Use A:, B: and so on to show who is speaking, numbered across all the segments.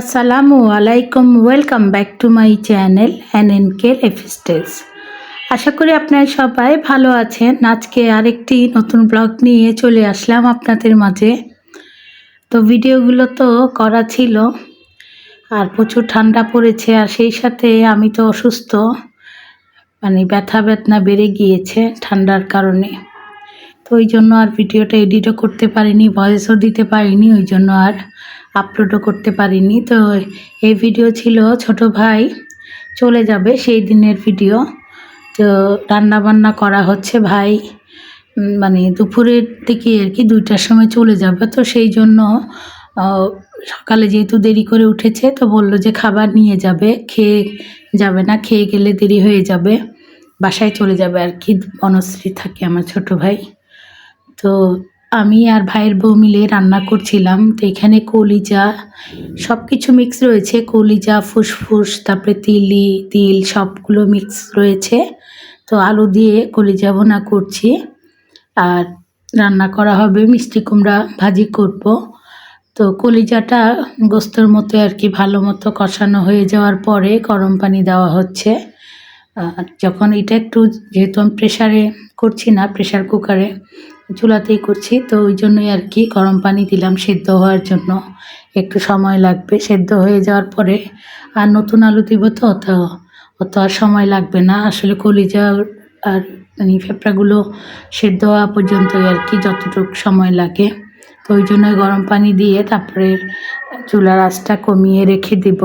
A: আসসালামু আলাইকুম welcome back to my channel Ann N K lifestyles আশা করি আপনারা সবাই ভালো আছেন। আজকে আরেকটি নতুন ব্লগ নিয়ে চলে আসলাম আপনাদের মাঝে। তো ভিডিওগুলো তো করা ছিল, আর প্রচুর ঠান্ডা পড়েছে, আর সেই সাথে আমি তো অসুস্থ। মানে ব্যথা বেদনা বেড়ে গিয়েছে ঠান্ডার কারণে। তো ওই জন্য আর ভিডিওটা এডিটও করতে পারিনি ভয়েসও দিতে পারিনি, ওই জন্য আর আপলোডও করতে পারিনি। তো এই ভিডিও ছিল ছোট ভাই, চলে যাবে সেই দিনের ভিডিও তো রান্না বান্না করা হচ্ছে ভাই মানে দুপুরের দিকে আর কি দুইটার সময় চলে যাবে। তো সেই জন্য সকালে যেহেতু দেরি করে উঠেছে, তো বলল যে খাবার নিয়ে যাবে। খেয়ে যাবে না, খেয়ে গেলে দেরি হয়ে যাবে। বাসায় চলে যাবে আর কি বনশ্রী থাকে আমার ছোট ভাই। তো আমি আর ভাইয়ের বউ মিলে রান্না করছিলাম, তো এখানে কলিজা সব কিছু মিক্স রয়েছে। কলিজা, ফুসফুস, তারপরে তিলি, তিল, সবগুলো মিক্স রয়েছে। তো আলু দিয়ে কলিজা বোনা করছি। আর রান্না করা হবে মিষ্টি কুমড়া ভাজি করব। তো কলিজাটা গোস্তর মতো আর কি ভালো মতো কষানো হয়ে যাওয়ার পরে গরম পানি দেওয়া হচ্ছে। যখন এটা একটু, যেহেতু আমি প্রেশারে করছি না প্রেশার কুকারে চুলাতেই করছি। তো ওই জন্যই আর কি গরম পানি দিলাম সেদ্ধ হওয়ার জন্য। একটু সময় লাগবে। সেদ্ধ হয়ে যাওয়ার পরে আর নতুন আলু দিব তো অত অত আর সময় লাগবে না। আসলে কলিজা আর মানে ফেপড়াগুলো সেদ্ধ হওয়া পর্যন্ত আর কি যতটুকু সময় লাগে। তো ওই জন্যই গরম পানি দিয়ে তারপরে চুলার আঁচটা কমিয়ে রেখে দিব।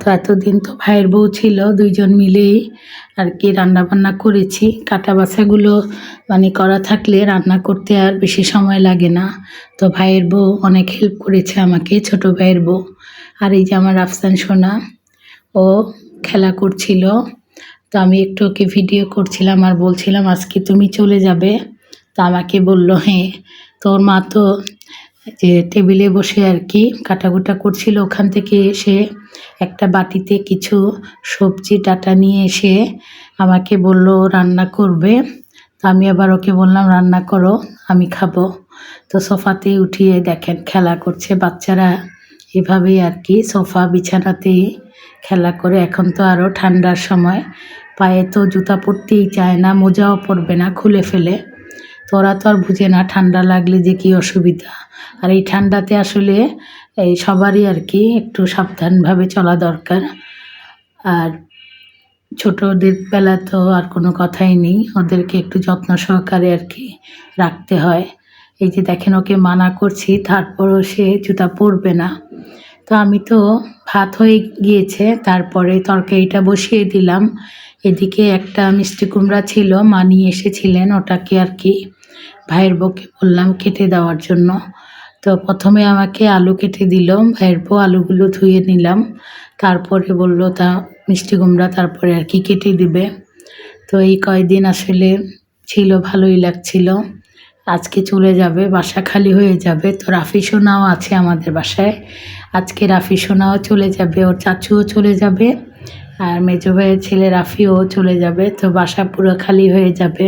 A: তো এতদিন তো ভাইয়ের বউ ছিল, দুইজন মিলেই আর কি রান্না বান্না করেছি। কাটা বাছাগুলো মানে করা থাকলে রান্না করতে আর বেশি সময় লাগে না। তো ভাইয়ের বউ অনেক হেল্প করেছে আমাকে, ছোট ভাইয়ের বউ। আর এই যে আমার আফসান সোনা, ও খেলা করছিল। তো আমি একটু ওকে ভিডিও করছিলাম আর বলছিলাম, আজকে তুমি চলে যাবে। তো আমাকে বলল হ্যাঁ। তোর মা তো যে টেবিলে বসে আর কি কাটাকুটা করছিল, ওখান থেকে এসে একটা বাটিতে কিছু সবজি, ডাটা নিয়ে এসে আমাকে বলল, রান্না করবে। তো আমি আবার ওকে বললাম, রান্না করো, আমি খাব। তো সোফাতে উঠিয়ে দেখেন, খেলা করছে বাচ্চারা। এভাবেই আর কি সোফা বিছানাতেই খেলা করে। এখন তো আরও ঠান্ডার সময়। পায়ে তো জুতা পরতেই চায় না, মোজাও পরবে না খুলে ফেলে। তো ওরা তো আর বুঝে না ঠান্ডা লাগলে যে কী অসুবিধা। আর এই ঠান্ডাতে আসলে এই সবারই আর কি একটু সাবধানভাবে চলা দরকার। আর ছোটদের বেলা তো আর কোনো কথাই নেই, ওদেরকে একটু যত্ন সহকারে আর কি রাখতে হয়। এই যে দেখেন, ওকে মানা করছি, তারপরও সে জুতা পরবে না। তো আমি তো ভাত হয়ে গিয়েছে, তারপরে তরকারিটা বসিয়ে দিলাম। এদিকে একটা মিষ্টি কুমড়া ছিল, মা নিয়ে এসেছিলেন, ওটাকে আর কি ভাইয়ের বউকে বললাম কেটে দেওয়ার জন্য। তো প্রথমে আমাকে আলু কেটে দিল, ভাইয়ের বউ আলুগুলো ধুয়ে নিলাম। তারপরে বলল, তা মিষ্টি কুমড়া তারপরে আর কি কেটে দিবে? তো এই কয়দিন আসলে ছিল, ভালোই লাগছিল। আজকে চলে যাবে, বাসা খালি হয়ে যাবে। তো রাফি সোনাও আছে আমাদের বাসায়। আজকে রাফি সোনাও চলে যাবে, ওর চাচুও চলে যাবে। আর মেজো ভাইয়ের ছেলে রাফিও চলে যাবে। তো বাসা পুরো খালি হয়ে যাবে।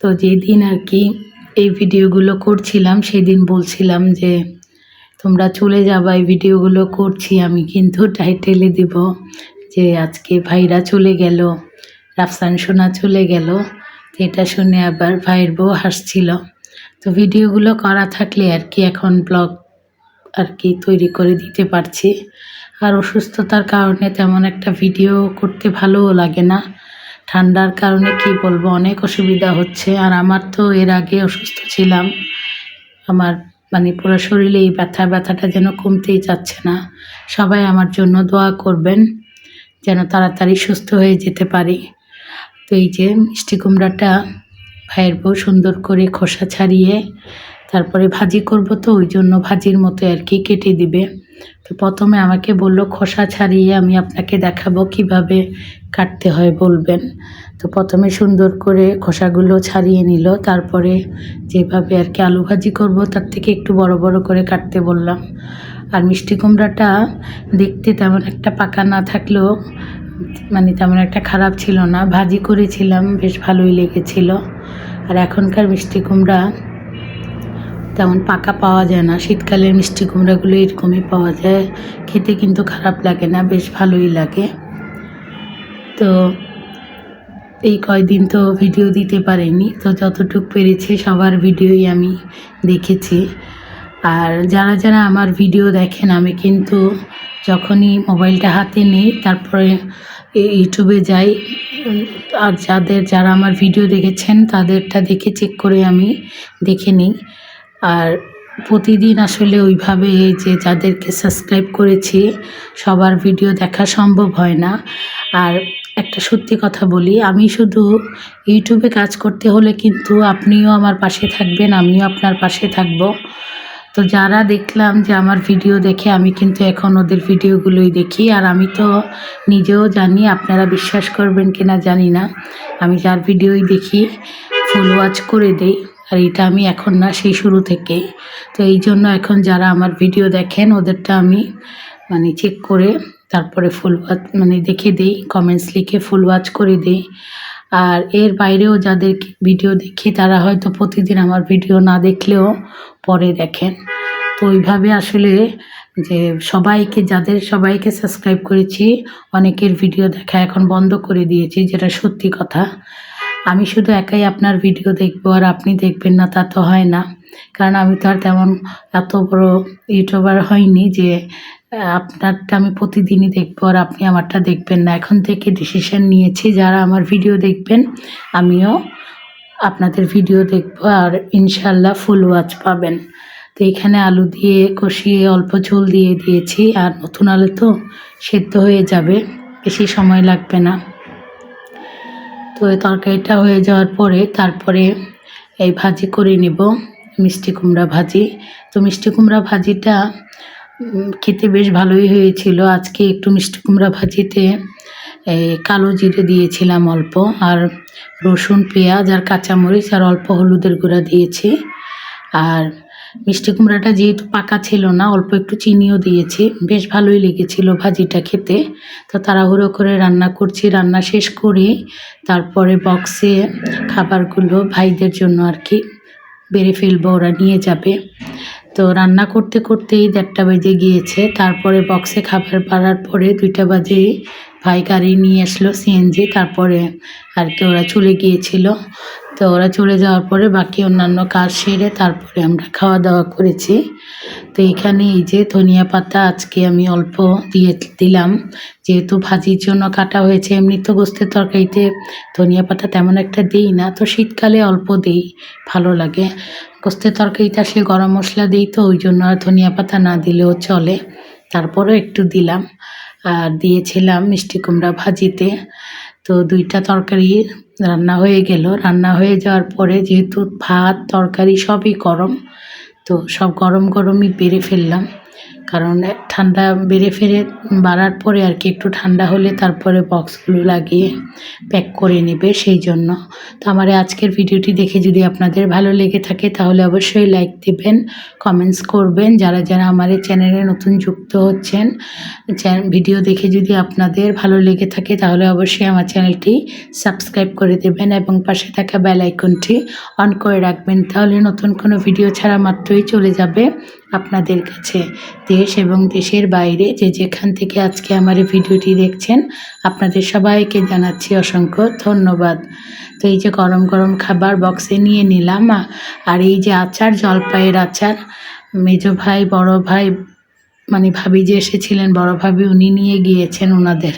A: তো যেদিন আর কি এই ভিডিওগুলো করছিলাম, সেদিন বলছিলাম যে, তোমরা চলে যাবা, এই ভিডিওগুলো করছি, আমি কিন্তু টাইটেলে দিব যে, আজকে ভাইরা চলে গেল, রাফসান সোনা চলে গেল। এটা শুনে আবার ভাইয়ের বউ হাসছিল। তো ভিডিওগুলো করা থাকলে আর কি এখন ব্লগ আর কি তৈরি করে দিতে পারছি। আর অসুস্থতার কারণে তেমন একটা ভিডিও করতে ভালোও লাগে না। ঠান্ডার কারণে কি বলব, অনেক অসুবিধা হচ্ছে আর আমার তো এর আগে অসুস্থ ছিলাম। আমার মানে পুরো শরীরে এই ব্যথা, ব্যথাটা যেন কমতেই যাচ্ছে না। সবাই আমার জন্য দোয়া করবেন যেন তাড়াতাড়ি সুস্থ হয়ে যেতে পারি। তো এই যে মিষ্টি কুমড়াটা ভাইয়ের বউ সুন্দর করে খোসা ছাড়িয়ে তারপরে ভাজি করব তো, ওই জন্য ভাজির মতো আর কি কেটে দিবে। তো প্রথমে আমাকে বলল খোসা ছাড়িয়ে আমি আপনাকে দেখাবো কীভাবে কাটতে হয় বলবেন। তো প্রথমে সুন্দর করে খোসাগুলো ছাড়িয়ে নিল। তারপরে যেভাবে আর কি আলু ভাজি করব, তার থেকে একটু বড় বড় করে কাটতে বললাম। আর মিষ্টি কুমড়াটা দেখতে তেমন একটা পাকা না থাকলেও মানে তেমন একটা খারাপ ছিল না। ভাজি করেছিলাম, বেশ ভালোই লেগেছিল। আর এখনকার মিষ্টি কুমড়া তেমন পাকা পাওয়া যায় না। শীতকালের মিষ্টি কুমড়াগুলো এরকমই পাওয়া যায়। খেতে কিন্তু খারাপ লাগে না, বেশ ভালোই লাগে। তো এই কয়দিন তো ভিডিও দিতে পারিনি। তো যতটুকু পেরেছি সবার ভিডিওই আমি দেখেছি। আর যারা যারা আমার ভিডিও দেখেন, আমি কিন্তু যখনই মোবাইলটা হাতে নিই, তারপরে ইউটিউবে যাই, আর যাদের যারা আমার ভিডিও দেখেছেন, তাদেরটা দেখে চেক করে আমি দেখে নিই। আর প্রতিদিন আসলে ওইভাবে যে যাদেরকে সাবস্ক্রাইব করেছি, সবার ভিডিও দেখা সম্ভব হয় না। আর একটা সত্যি কথা বলি, আমি শুধু ইউটিউবে কাজ করতে হলে কিন্তু আপনিও আমার পাশে থাকবেন, আমিও আপনার পাশে থাকব। তো যারা দেখলাম যে আমার ভিডিও দেখে আমি কিন্তু এখন ওদের ভিডিওগুলোই দেখি, আর আমি তো নিজেও জানি আপনারা বিশ্বাস করবেন কিনা জানি না, আমি যার ভিডিওই দেখি ফুল ওয়াচ করে দেই, আর এটা আমি এখন না, সেই শুরু থেকেই। তো এই জন্য এখন যারা আমার ভিডিও দেখেন, ওদেরটা আমি মানে চেক করে তারপরে ফুল ওয়াচ মানে দেখে দিই কমেন্টস লিখে ফুল ওয়াচ করে দিই। আর এর বাইরেও যাদের ভিডিও দেখি, তারা হয়তো প্রতিদিন আমার ভিডিও না দেখলেও পরে দেখেন। তো ওইভাবে আসলে যে সবাইকে, যাদের সবাইকে সাবস্ক্রাইব করেছি, অনেকের ভিডিও দেখা এখন বন্ধ করে দিয়েছি, যেটা সত্যি কথা। আমি শুধু একাই আপনার ভিডিও দেখব, আর আপনি দেখবেন না, তা তো হয় না। কারণ আমি তো আর তেমন এত বড় ইউটিউবার হয়নি যে আপনারটা আমি প্রতিদিনই দেখব আর আপনি আমারটা দেখবেন না। এখন থেকে ডিসিশন নিয়েছি, যারা আমার ভিডিও দেখবেন, আমিও আপনাদের ভিডিও দেখব আর ইনশাল্লাহ ফুল ওয়াচ পাবেন। তো এখানে আলু দিয়ে কষিয়ে অল্প ঝোল দিয়ে দিয়েছি, আর নতুন আলু তো সেদ্ধ হয়ে যাবে, বেশি সময় লাগবে না। তো তরকারিটা হয়ে যাওয়ার পরে তারপরে এই ভাজি করে নেব, মিষ্টি কুমড়া ভাজি। তো মিষ্টি কুমড়া ভাজিটা খেতে বেশ ভালোই হয়েছিল। আজকে একটু মিষ্টি কুমড়া ভাজিতে কালো জিরে দিয়েছিলাম অল্প, আর রসুন, পেঁয়াজ, আর কাঁচামরিচ, আর অল্প হলুদের গুঁড়া দিয়েছি। আর মিষ্টি কুমড়াটা যেহেতু পাকা ছিল না, অল্প একটু চিনিও দিয়েছি। বেশ ভালোই লেগেছিল ভাজিটা খেতে। তো তাড়াহুড়ো করে রান্না করছি, রান্না শেষ করে। তারপরে বক্সে খাবারগুলো ভাইদের জন্য আর কি বেড়ে ফেলব, ওরা নিয়ে যাবে। তো রান্না করতে করতেই দেড়টা বেজে গিয়েছে। তারপরে বক্সে খাবার পারার পরে দুইটা বাজে। ভাই গাড়ি নিয়ে আসলো সিএনজি তারপরে আর কি ওরা চলে গিয়েছিল। তো ওরা চলে যাওয়ার পরে বাকি অন্যান্য কাজ সেরে তারপরে আমরা খাওয়া দাওয়া করেছি। তো এখানে এই যে ধনিয়া পাতা আজকে আমি অল্প দিয়ে দিলাম। যেহেতু ভাজির জন্য কাটা হয়েছে, এমনি তো গোস্তের তরকারিতে ধনিয়া পাতা তেমন একটা দিই না। তো শীতকালে অল্প দিই, ভালো লাগে। গোস্তের তরকারিতে আসলে গরম মশলা দিই তো, ওই জন্য আর ধনিয়া পাতা না দিলেও চলে। তারপরেও একটু দিলাম। আর দিয়েছিলাম মিষ্টি কুমড়া ভাজিতে। তো দুইটা তরকারি রান্না হয়ে গেল। রান্না হয়ে যাওয়ার পরে যেহেতু ভাত, তরকারি সবই গরম, তো সব গরম গরমই বেড়ে ফেললাম। কারণ ঠান্ডা বেড়ে ফেরে বাড়ার পরে আর কি একটু ঠান্ডা হলে তারপরে বক্সগুলো লাগিয়ে প্যাক করে নেবে সেই জন্য। তো আমার আজকের ভিডিওটি দেখে যদি আপনাদের ভালো লেগে থাকে তাহলে অবশ্যই লাইক দেবেন কমেন্টস করবেন। যারা যারা আমার এই চ্যানেলে নতুন যুক্ত হচ্ছেন ভিডিও দেখে যদি আপনাদের ভালো লেগে থাকে তাহলে অবশ্যই আমার চ্যানেলটি সাবস্ক্রাইব করে দেবেন এবং পাশে থাকা বেল আইকনটি অন করে রাখবেন। তাহলে নতুন কোনো ভিডিও ছাড়া মাত্রই চলে যাবে। আপনাদের কাছে। দেশ এবং দেশের বাইরে যে যেখান থেকে আজকে আমার এই ভিডিওটি দেখছেন, আপনাদের সবাইকে জানাচ্ছি অসংখ্য ধন্যবাদ। তো এই যে গরম গরম খাবার বক্সে নিয়ে নিলাম আর এই যে আচার, জলপাইয়ের আচার, মেজো ভাই, বড় ভাই মানে ভাবি যে এসেছিলেন, বড় ভাবি উনি নিয়ে গিয়েছেন ওনাদের।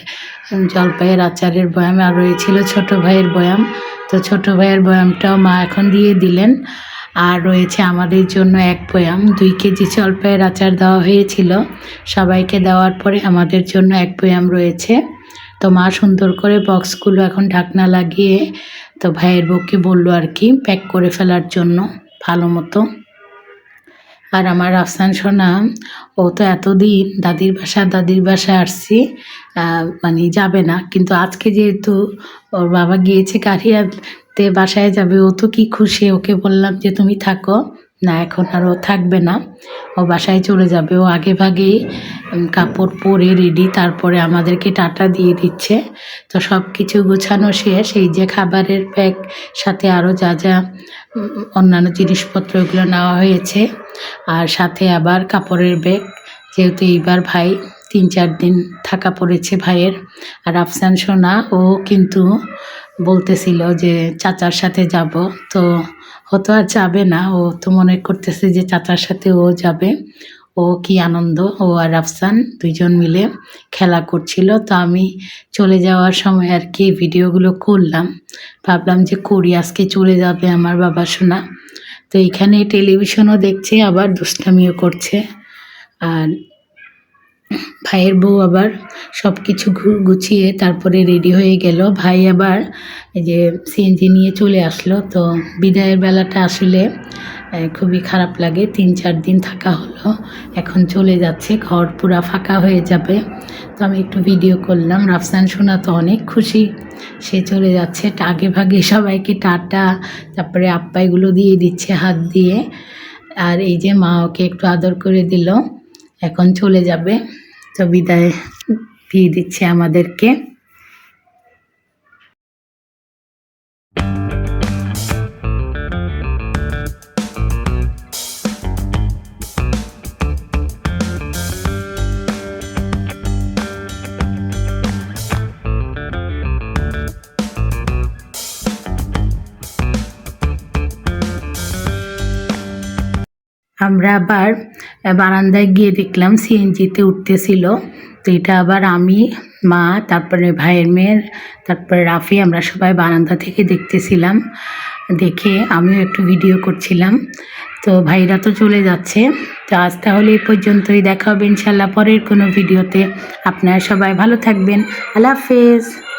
A: জলপাইয়ের আচারের বয়াম, আর রয়েছিল ছোট ভাইয়ের বয়াম। তো ছোট ভাইয়ের বয়ামটাও মা এখন দিয়ে দিলেন। আর রয়েছে আমাদের জন্য এক বয়াম দুই কেজি জলপাইয়ের আচার দেওয়া হয়েছিল। সবাইকে দেওয়ার পরে আমাদের জন্য এক বয়াম রয়েছে। তো মা সুন্দর করে বক্সগুলো এখন ঢাকনা লাগিয়ে তো ভাইয়ের বউকে বলল আর কি, প্যাক করে ফেলার জন্য, ভালো মতো। আর আমার আফসান সোনা, ও তো এতদিন দাদির বাসা দাদির বাসা আসছি মানে যাবে না। কিন্তু আজকে যেহেতু ওর বাবা গিয়েছে কারিয়াতে বাসায় যাবে। ও তো কি খুশি? ওকে বললাম যে, তুমি থাকো। না, এখন আর ও থাকবে না। ও বাসায় চলে যাবে। ও আগে ভাগেই কাপড় পরে রেডি তারপরে আমাদেরকে টাটা দিয়ে দিচ্ছে। তো সব কিছু গোছানো শেষ। এই যে খাবারের ব্যাগ সাথে আরও যা যা অন্যান্য জিনিসপত্র এগুলো নেওয়া হয়েছে। আর সাথে আবার কাপড়ের ব্যাগ যেহেতু এইবার ভাই তিন চার দিন থাকা পড়েছে ভাইয়ের। আর আফসান সোনা, ও কিন্তু বলতেছিল যে চাচার সাথে যাব। তো হয়তো আর যাবে না। ও তো মনে করতেছে যে চাচার সাথে ও যাবে। ও কি আনন্দ। ও আর আফসান দুইজন মিলে খেলা করছিল। তো আমি চলে যাওয়ার সময় আর কি ভিডিওগুলো করলাম। ভাবলাম যে করি, আজকে চলে যাবে আমার বাবা সোনা। তো এখানে টেলিভিশনও দেখছে, আবার দুষ্টামিও করছে। আর ভাইয়ের বউ আবার সব কিছু গুছিয়ে তারপরে রেডি হয়ে গেল। ভাই আবার এই যে সিএনজি নিয়ে চলে আসলো। তো বিদায়ের বেলাটা আসলে খুবই খারাপ লাগে। তিন চার দিন থাকা হলো। এখন চলে যাচ্ছে। ঘর পুরা ফাঁকা হয়ে যাবে। তো আমি একটু ভিডিও করলাম। রাফসান শোনা তো অনেক খুশি। সে চলে যাচ্ছে। আগে ভাগে সবাইকে টাটা। তারপরে আপ্পাইগুলো দিয়ে দিচ্ছে হাত দিয়ে। আর এই যে মা ওকে একটু আদর করে দিল। এখন চলে যাবে। তো বিদায় দিয়ে দিচ্ছে আমাদেরকে। আমরা আবার বারান্দায় গিয়ে দেখলাম সিএনজিতে উঠতেছিল। তো এটা আবার আমি, মা, তারপরে ভাইয়ের মেয়ের, তারপরে রাফি, আমরা সবাই বারান্দা থেকে দেখতেছিলাম। দেখে আমিও একটু ভিডিও করছিলাম। তো ভাইরা তো চলে যাচ্ছে। তো আজ তাহলে এই পর্যন্তই। দেখা হবে ইনশাল্লাহ পরের কোনো ভিডিওতে আপনারা সবাই ভালো থাকবেন। আল্লাহ হাফেজ।